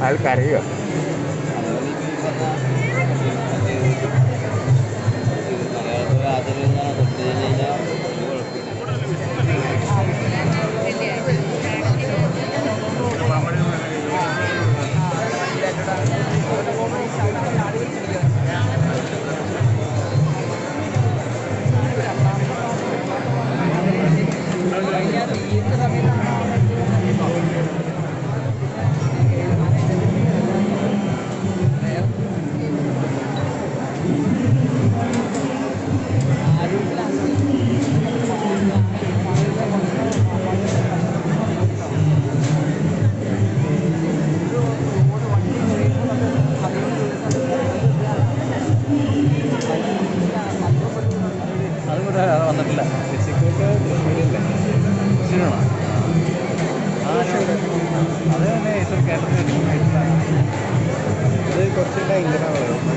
ആൾക്കറിയോ? അതിൽ നിന്നാണ് തൊട്ട് കഴിഞ്ഞാൽ വന്നിട്ടില്ല. തൃശ്ശൂരാണോ അത് തന്നെ കേരളത്തിൽ ഇത് കുറച്ച് ഭയങ്കരമാണ്